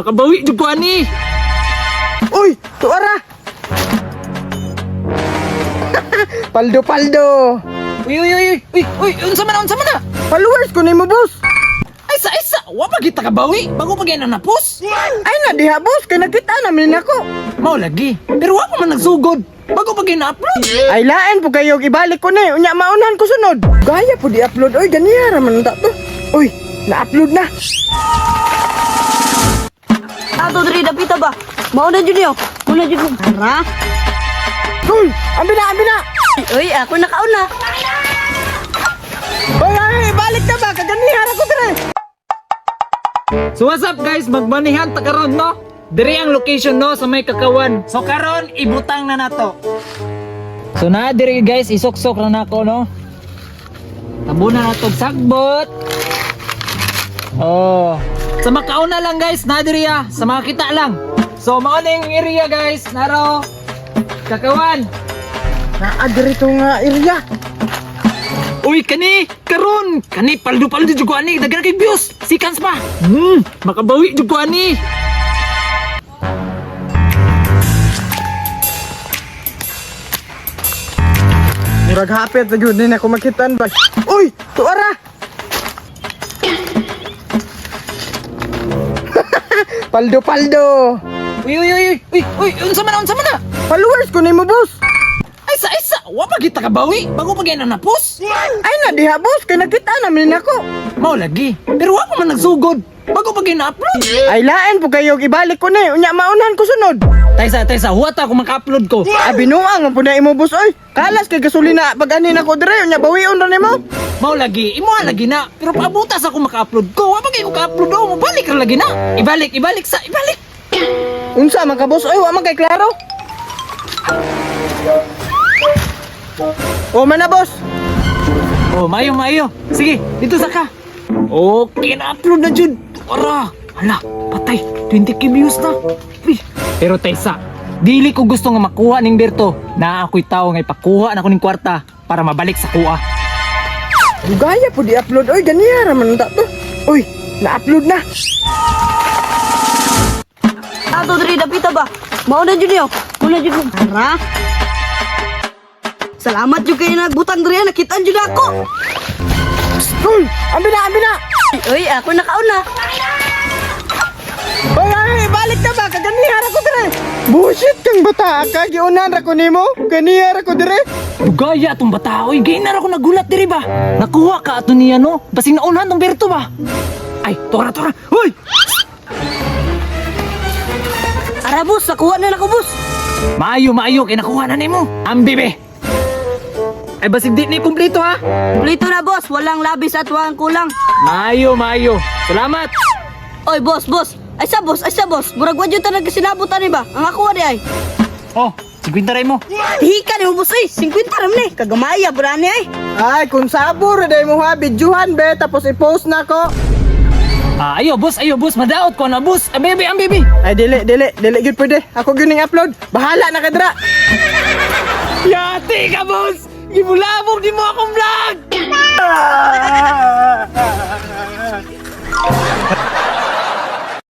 Makabawi jud ko ani. Uy, tuara. paldo paldo. Uy uy uy uy uy unsa man unsa man na? Followers ko nimo boss. Ay sa isa, wa pa kita kabawi bago pa gyud napos. Ay na diha boss kay nakita namin ako. Mao lagi. Pero wa pa man nagsugod. Bago pa gyud na-upload. Ay lain po kayo ibalik ko ni unya maunahan ko sunod. Gaya po di upload oy ganiya ra man ta to. Uy, na-upload na. Ato diri dapita ba? Mauna jud niyo. Muna jud ko. Tara. Uy, ambi na, ambi na. Uy, ako nakauna. Uy, ay, balik na ba? Kaganihan ako dire. So what's up guys, magbanihan ta karon no? Diri ang location no sa may kakawan. So karon ibutang na nato. So na diri guys, isok-sok na nako no. Tabunan na tog sagbot. Oh. Sa makauna lang guys, na diri ah, sa makita lang. So mao na yung area guys, naro. Kakawan. Naa dirito nga area. Uy, kani! Karon! Kani, paldo-paldo jud ko ani, daghan kay views. Sikans pa. Hmm, makabawi jud ko ani. Murag hapit na jud din ako makitaan ba. Uy, tuara. Paldo paldo. Uy, uy, uy, uy, uy, unsa man, unsa man na? Followers ko nimo boss. Ay sa isa, wa pa kita kabawi bago pa gyud napos. Ay na diha boss kay nakita namin ako. Mao lagi. Pero wa pa man nagsugod bago pa gyud na-upload. Ay lain po kayo ibalik ko ni unya maunahan ko sunod. Taysa, taysa, huwat ako maka-upload ko. Ah, binuang po na imo boss oy. Kalas kay gasolina pag ani nako dire unya bawion ra nimo. Mao lagi, imo lagi na. Pero paabutas ako maka-upload ko. Wa gyud ko ka-upload oh, mabalik ra lagi na. Ibalik, ibalik sa, ibalik. Unsa man ka boss oy, wa man kay klaro. O man na boss. Oh, mayo, mayo. Sige, dito sa ka. Okay, na-upload na jud. Ara, hala, patay. 20k views na. Pero Tessa, dili ko gusto nga makuha ning Berto na ako'y tao nga ipakuha na ko ning kwarta para mabalik sa kuha. Gaya po di upload oy ganiya ra man ta to. Uy, na-upload na. Ato diri dapita ba? Mauna jud niyo. Muna jud. Tara. Salamat jud kay nagbutang diri nakitaan jud ako. Uy, ambi na, ambi na. Uy, ako nakauna. Uy, Bullshit kang bata ka, giunan ra ko nimo. Ganiya ra ko dire. Dugaya atong bata, oy, gay na ra ko nagulat diri ba? Nakuha ka ato niya no, basing naunahan tong Berto ba? Ay, tora, tora. Hoy! Ara boss, nakuha na nako boss. Maayo, maayo, kay nakuha na nimo. Ambi be. Ay, basig di ni kumpleto ha. Kumplito na boss, walang labis at walang kulang. Maayo, maayo. Salamat. Oy boss, boss. Ay sa boss, ay sa boss. Murag wa jud ta nagkasinabot ani ba? Ang ako di ay. Oh, 50 ray mo. Hika ni mo boss ay, 50 ram ni. Kagamaya brani ay. Ay, kung sabor day mo ha, bidyuhan be, tapos i-post na ko. Ah, ayo, boss, ayo, boss. Madaot ko na, boss. Ah, baby, ang baby. Ay, dili, dili, dili gud pwede. Ako gining upload. Bahala na ka dira. Yati ka, boss. Gibulabog di mo akong vlog.